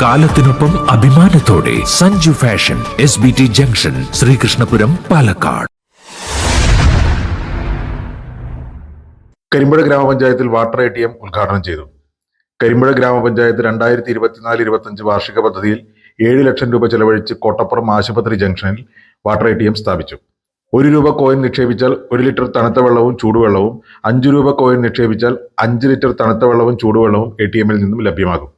കാലത്തിനൊപ്പം അഭിമാനത്തോടെ Sanju fashion S B T junction Sreekrishnapuram Palakkad. Karimpuzha ഗ്രാമപഞ്ചായത്തിൽ water A T M ഉദ്ഘാടനം ചെയ്തു. കരിമ്പുഴ ഗ്രാമപഞ്ചായത്ത് രണ്ടായിരത്തി ഇരുപത്തിനാല് ഇരുപത്തഞ്ച് വാർഷിക പദ്ധതിയിൽ ഏഴ് ലക്ഷം രൂപ ചെലവഴിച്ച് കോട്ടപ്പുറം ആശുപത്രി ജംഗ്ഷനിൽ വാട്ടർ എ ടി എം സ്ഥാപിച്ചു. ഒരു രൂപ കോയിൻ നിക്ഷേപിച്ചാൽ ഒരു ലിറ്റർ തണുത്ത വെള്ളവും ചൂടുവെള്ളവും അഞ്ച് രൂപ കോയിൻ നിക്ഷേപിച്ചാൽ അഞ്ച് ലിറ്റർ തണുത്ത വെള്ളവും ചൂടുവെള്ളവും എ ടി എമ്മിൽ നിന്നും ലഭ്യമാകും.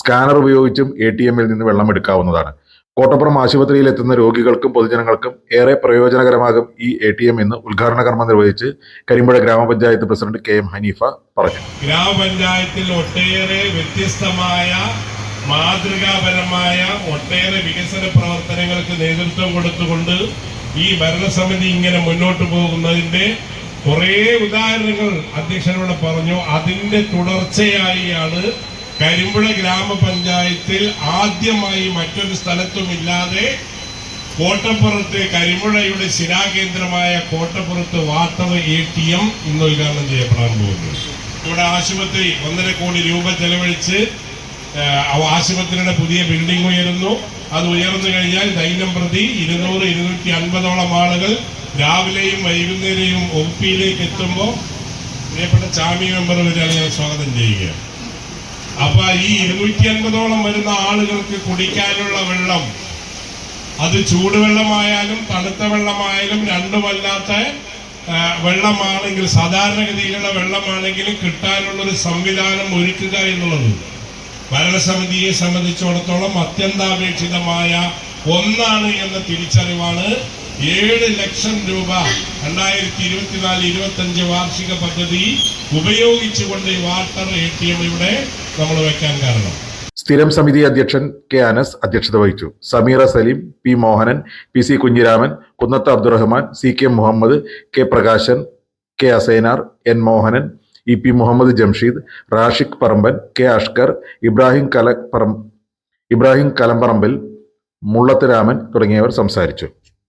സ്കാനർ ഉപയോഗിച്ചും എ ടി എമ്മിൽ നിന്ന് വെള്ളം എടുക്കാവുന്നതാണ്. കോട്ടപ്പുറം ആശുപത്രിയിൽ എത്തുന്ന രോഗികൾക്കും പൊതുജനങ്ങൾക്കും ഏറെ പ്രയോജനകരമാകും ഈ എ ടി എം എന്ന് ഉദ്ഘാടന കർമ്മം നിർവഹിച്ച് കരിമ്പുഴ ഗ്രാമപഞ്ചായത്ത് പ്രസിഡന്റ് കെ എം ഹനീഫ പറഞ്ഞു. ഗ്രാമപഞ്ചായത്തിൽ ഒട്ടേറെ വ്യത്യസ്തമായ മാതൃകാപരമായ ഒട്ടേറെ വികസന പ്രവർത്തനങ്ങൾക്ക് നേതൃത്വം കൊടുത്തുകൊണ്ട് ഈ ഭരണസമിതി ഇങ്ങനെ മുന്നോട്ട് പോകുന്നതിന്റെ കുറേ ഉദാഹരണങ്ങൾ അധ്യക്ഷനോട് പറഞ്ഞു. അതിന്റെ തുടർച്ചയായിയാണ് കരിമ്പുഴ ഗ്രാമപഞ്ചായത്തിൽ ആദ്യമായി മറ്റൊരു സ്ഥലത്തുമില്ലാതെ കോട്ടപ്പുറത്ത് കരിമ്പുഴയുടെ ശിരാകേന്ദ്രമായ കോട്ടപ്പുറത്ത് വാട്ടർ എ ടി എം ഇന്ന് ഉദ്ഘാടനം ചെയ്യപ്പെടാൻ പോകുന്നു. ഇവിടെ ആശുപത്രി ഒന്നര കോടി രൂപ ചെലവഴിച്ച് ആശുപത്രിയുടെ പുതിയ ബിൽഡിംഗ് ഉയരുന്നു. അത് ഉയർന്നു കഴിഞ്ഞാൽ ദൈനം പ്രതി ഇരുന്നൂറ് ഇരുന്നൂറ്റി അൻപതോളം ആളുകൾ രാവിലെയും വൈകുന്നേരവും ഒ പിയിലേക്ക് എത്തുമ്പോൾ പ്രിയപ്പെട്ട ചാമി മെമ്പർ വരെയാണ് ഞാൻ സ്വാഗതം ചെയ്യുക അപ്പൊ ഈ ഇരുന്നൂറ്റി അൻപതോളം വരുന്ന ആളുകൾക്ക് കുടിക്കാനുള്ള വെള്ളം അത് ചൂടുവെള്ളമായാലും തണുത്ത വെള്ളമായാലും രണ്ടുമല്ലാത്ത വെള്ളമാണെങ്കിൽ സാധാരണഗതിയിലുള്ള വെള്ളമാണെങ്കിലും കിട്ടാനുള്ള ഒരു സംവിധാനം ഒരുക്കുക എന്നുള്ളത്. ഭരണസമിതിയെ സംബന്ധിച്ചിടത്തോളം അത്യന്താപേക്ഷിതമായ ഒന്നാണ് എന്ന തിരിച്ചറിവാണ് ഏഴ് ലക്ഷം രൂപ രണ്ടായിരത്തി ഇരുപത്തിനാല് ഇരുപത്തഞ്ച് വാർഷിക പദ്ധതി ഉപയോഗിച്ചുകൊണ്ട് വാട്ടർ എ ടി എം ഇവിടെ നമ്മൾ വെക്കാൻ കാരണം. സ്ഥിരം സമിതി അധ്യക്ഷൻ കെ അനസ് അധ്യക്ഷത വഹിച്ചു. Sameera Saleem P Mohanan P C Kunhiraman Kunnath Abdurahman C K Muhammad K Prakashan K Asainar N Mohanan E P Muhammad Jamsheed Rashiq Paramban K Ashkar Ibrahim കല പറം ഇബ്രാഹിം കലമ്പറമ്പിൽ മുള്ളത്ത് രാമൻ തുടങ്ങിയവർ സംസാരിച്ചു.